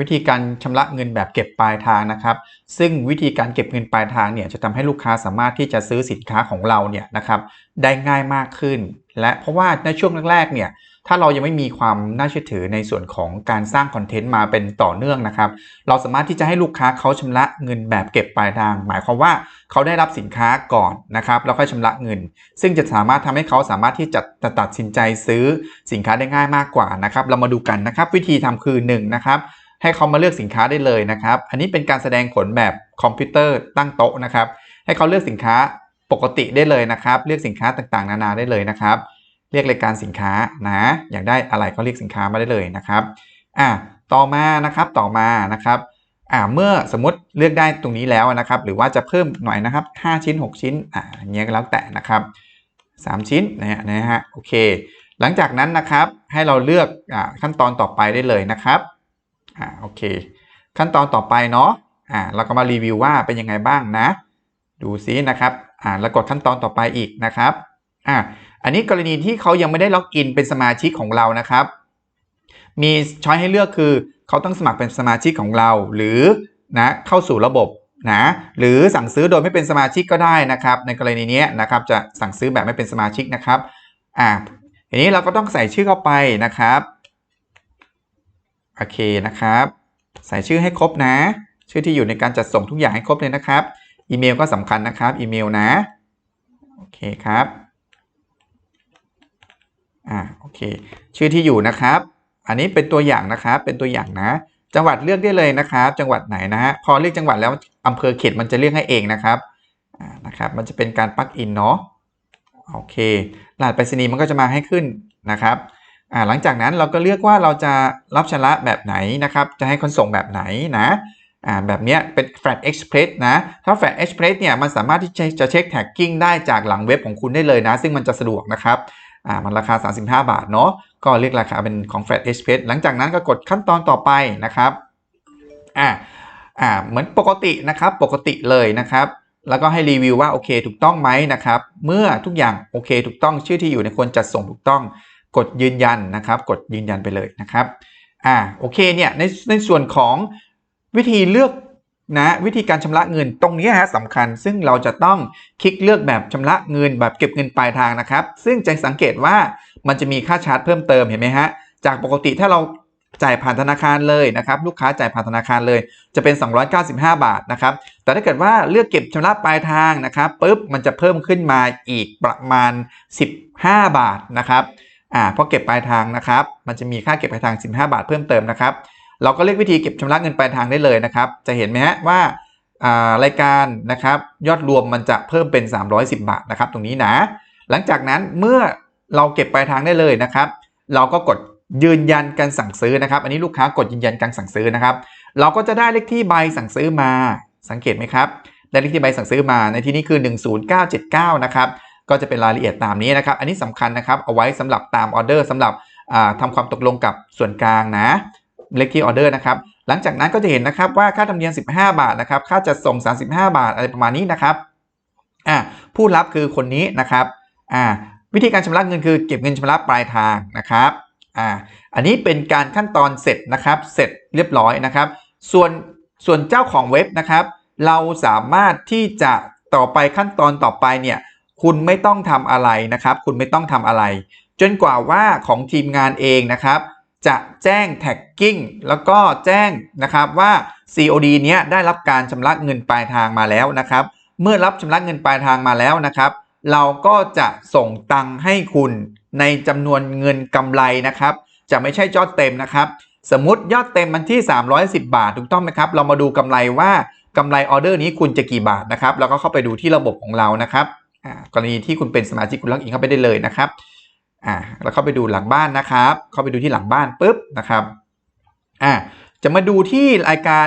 วิธีการชำระเงินแบบเก็บปลายทางนะครับ ซึ่งวิธีการเก็บเงินปลายทางเนี่ยจะทำให้ลูกค้าสามารถที่จะซื้อสินค้าของเราเนี่ยนะครับได้ง่ายมากขึ้น และเพราะว่าในช่วงแรกๆเนี่ยถ้าเรายังไม่มีความน่าเชื่อถือในส่วนของการสร้างคอนเทนต์มาเป็นต่อเนื่องนะครับ เราสามารถที่จะให้ลูกค้าเขาชำระเงินแบบเก็บปลายทาง หมายความว่าเขาได้รับสินค้าก่อนนะครับแล้วค่อยชำระเงิน ซึ่งจะสามารถทำให้เขาสามารถที่จะตัดสินใจซื้อสินค้าได้ง่ายมากกว่านะครับ เรามาดูกันนะครับ วิธีทำคือ1นะครับ ให้เขามาเลือกสินค้าได้เลยนะครับ อันนี้เป็นการแสดงผลแบบคอมพิวเตอร์ตั้งโต๊ะนะครับ ให้เขาเลือกสินค้าปกติได้เลยนะครับ เลือกสินค้าต่างๆ นานาได้เลยนะครับ เรียกรายการสินค้านะ อยากได้อะไรก็เรียกสินค้ามาได้เลยนะครับ อะต่อมานะครับต่อมานะครับ อ่าเมื่อสมมติเลือกได้ตรงนี้แล้วนะครับ หรือว่าจะเพิ่มหน่อยนะครับ 5 ชิ้น 6 ชิ้นอ่าเงี้ยก็แล้วแต่นะครับ 3 ชิ้นนะฮะนะฮะโอเค หลังจากนั้นนะครับให้เราเลือกอ่าขั้นตอนต่อไปได้เลยนะครับ อ่าโอเค ขั้นตอนต่อไปเนาะอ่าเราก็มารีวิวว่าเป็นยังไงบ้างนะ ดูซินะครับอ่าแล้วกดขั้นตอนต่อไปอีกนะครับอ่าอันนี้กรณีที่เขายังไม่ได้ล็อกอินเป็นสมาชิกของเรานะครับ มีช้อยให้เลือกคือเขาต้องสมัครเป็นสมาชิกของเรา หรือนะเข้าสู่ระบบนะหรือสั่งซื้อโดยไม่เป็นสมาชิกก็ได้นะครับ ในกรณีนี้นะครับจะสั่งซื้อแบบไม่เป็นสมาชิกนะครับอ่าทีนี้เราก็ต้องใส่ชื่อเข้าไปนะครับ โอเคนะครับ ใส่ชื่อให้ครบนะ ชื่อที่อยู่ในการจัดส่งทุกอย่างให้ครบเลยนะครับ อีเมลก็สำคัญนะครับ อีเมลนะ โอเคครับ อ่า โอเค ชื่อที่อยู่นะครับ อันนี้เป็นตัวอย่างนะครับ เป็นตัวอย่างนะ จังหวัดเลือกได้เลยนะครับ จังหวัดไหนนะฮะ พอเลือกจังหวัดแล้วอำเภอเขตมันจะเรียกให้เองนะครับ อ่า นะครับ มันจะเป็นการปลักอินเนาะ โอเครหัสไปรษณีย์มันก็จะมาให้ขึ้นนะครับ อ่าหลังจากนั้นเราก็เลือกว่าเราจะรับชำระแบบไหนนะครับ จะให้คนส่งแบบไหนนะอ่าแบบเนี้ยเป็น Flat Express นะ ถ้า Flat Express เนี่ยมันสามารถที่จะจะเช็คแท็กกิ้งได้จากหลังเว็บของคุณได้เลยนะ ซึ่งมันจะสะดวกนะครับอ่ามันราคา 35 บาทเนาะก็เรียกราคาเป็นของ Flat Express หลังจากนั้นก็กดขั้นตอนต่อไปนะครับอ่าอ่าเหมือนปกตินะครับปกติเลยนะครับแล้วก็ให้รีวิวว่าโอเคถูกต้องไหมนะครับ เมื่อทุกอย่างโอเคถูกต้องชื่อที่อยู่ในคนจัดส่งถูกต้อง กดยืนยันนะครับ กดยืนยันไปเลยนะครับอ่าโอเคเนี่ยในในส่วนของวิธีเลือกนะวิธีการชำระเงินตรงนี้ฮะสำคัญ ซึ่งเราจะต้องคลิกเลือกแบบชำระเงินแบบเก็บเงินปลายทางนะครับ ซึ่งจะสังเกตว่ามันจะมีค่าชาร์จเพิ่มเติมเห็นไหมฮะจากปกติถ้าเราจ่ายผ่านธนาคารเลยนะครับ ลูกค้าจ่ายผ่านธนาคารเลย จะเป็น 295 บาทนะครับ แต่ถ้าเกิดว่าเลือกเก็บชำระปลายทางนะครับปุ๊บมันจะเพิ่มขึ้นมาอีกประมาณ 15 บาทนะครับ อ่าพอเก็บปลายทางนะครับ มันจะมีค่าเก็บปลายทาง 15 บาทเพิ่มเติมนะครับ เราก็เลือกวิธีเก็บชำระเงินปลายทางได้เลยนะครับ จะเห็นไหมฮะว่ารายการนะครับยอดรวมมันจะเพิ่มเป็น 310 บาทนะครับ ตรงนี้นะ หลังจากนั้นเมื่อเราเก็บปลายทางได้เลยนะครับ เราก็กดยืนยันการสั่งซื้อนะครับ อันนี้ลูกค้ากดยืนยันการสั่งซื้อนะครับ เราก็จะได้เลขที่ใบสั่งซื้อมา สังเกตไหมครับ ได้เลขที่ใบสั่งซื้อมาในที่นี้คือ 10979 นะครับ ก็จะเป็นรายละเอียดตามนี้นะครับ อันนี้สำคัญนะครับ เอาไว้สำหรับตามออเดอร์สำหรับทำความตกลงกับส่วนกลางนะเลขที่ออเดอร์นะครับ หลังจากนั้นก็จะเห็นนะครับว่าค่าธรรมเนียม 15 บาทนะครับ ค่าจัดส่ง 35 บาทอะไรประมาณนี้นะครับอ่าผู้รับคือคนนี้นะครับอ่าวิธีการชำระเงินคือเก็บเงินชำระปลายทางนะครับอ่าอันนี้เป็นการขั้นตอนเสร็จนะครับ เสร็จเรียบร้อยนะครับ ส่วนส่วนเจ้าของเว็บนะครับ เราสามารถที่จะต่อไปขั้นตอนต่อไปเนี่ย คุณไม่ต้องทำอะไรนะครับ คุณไม่ต้องทำอะไร จนกว่าว่าของทีมงานเองนะครับ จะแจ้งแท็กกิ้งแล้วก็แจ้งนะครับว่า COD เนี้ยได้รับการชำระเงินปลายทางมาแล้วนะครับ เมื่อรับชำระเงินปลายทางมาแล้วนะครับ เราก็จะส่งตังค์ให้คุณในจำนวนเงินกำไรนะครับ จะไม่ใช่ยอดเต็มนะครับ สมมติยอดเต็มมันที่ 310 บาทถูกต้องไหมครับ เรามาดูกำไรว่ากำไรออเดอร์นี้คุณจะกี่บาทนะครับเราก็เข้าไปดูที่ระบบของเรานะครับ กรณีที่คุณเป็นสมาชิกคุณล็อกอินเข้าไปได้เลยนะครับอ่าเราเข้าไปดูหลังบ้านนะครับ เข้าไปดูที่หลังบ้านปุ๊บนะครับอ่าจะมาดูที่รายการ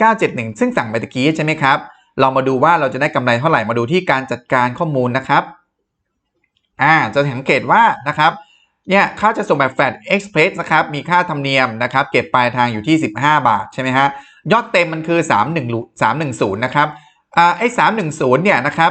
10971 ซึ่งสั่งไปตะกี้ใช่ไหมครับ เรามาดูว่าเราจะได้กำไรเท่าไหร่มาดูที่การจัดการข้อมูลนะครับอ่าจะสังเกตว่านะครับเนี่ยค่าจะส่งแบบ Flat Express นะครับมีค่าธรรมเนียมนะครับ เก็บปลายทางอยู่ที่ 15 บาทใช่ไหมฮะยอดเต็มมันคือ 31 310นะครับอ่าไอ้310เนี่ยนะครับ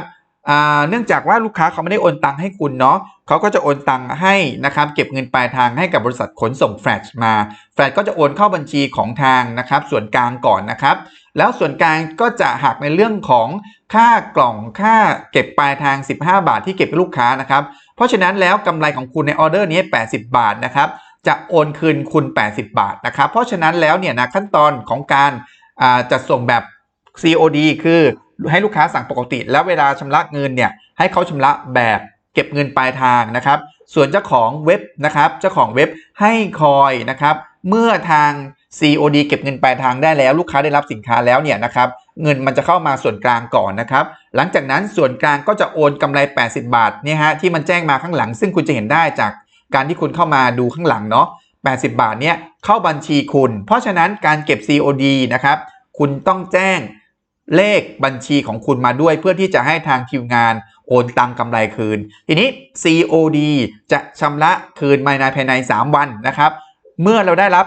เนื่องจากว่าลูกค้าเขาไม่ได้โอนตังค์ให้คุณเนาะเขาก็จะโอนตังค์ให้นะครับเก็บเงินปลายทางให้กับบริษัทขนส่งแฟลชมาแฟลชก็จะโอนเข้าบัญชีของทางนะครับส่วนกลางก่อนนะครับ แล้วส่วนกลางก็จะหักในเรื่องของค่ากล่องค่าเก็บปลายทาง 15 บาทที่เก็บให้ลูกค้านะครับเพราะฉะนั้นแล้วกำไรของคุณในออเดอร์นี้ 80 บาทนะครับจะโอนคืนคุณ 80 บาทนะครับเพราะฉะนั้นแล้วเนี่ยนะขั้นตอนของการจัดส่งแบบ COD คือ ให้ลูกค้าสั่งปกติ แล้วเวลาชำระเงินเนี่ยให้เขาชำระแบบเก็บเงินปลายทางนะครับ ส่วนเจ้าของเว็บนะครับเจ้าของเว็บให้คอยนะครับ เมื่อทาง COD เก็บเงินปลายทางได้แล้วลูกค้าได้รับสินค้าแล้วเนี่ยนะครับเงินมันจะเข้ามาส่วนกลางก่อนนะครับ หลังจากนั้นส่วนกลางก็จะโอนกำไร 80 บาทเนี่ยฮะที่มันแจ้งมาข้างหลัง ซึ่งคุณจะเห็นได้จากการที่คุณเข้ามาดูข้างหลังเนาะ80 บาทเนี่ยเข้าบัญชีคุณ เพราะฉะนั้นการเก็บ COD นะครับคุณต้องแจ้ง เลขบัญชีของคุณมาด้วย เพื่อที่จะให้ทางคิวงานโอนตังกำไรคืน ทีนี้ COD จะชำระคืนภายในภายใน 3 วันนะครับ เมื่อเราได้รับ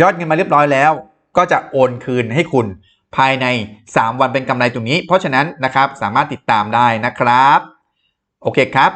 ยอดเงินมาเรียบร้อยแล้ว ก็จะโอนคืนให้คุณภายใน 3 วันเป็นกำไรตรงนี้ เพราะฉะนั้นนะครับสามารถติดตามได้นะครับ โอเคครับ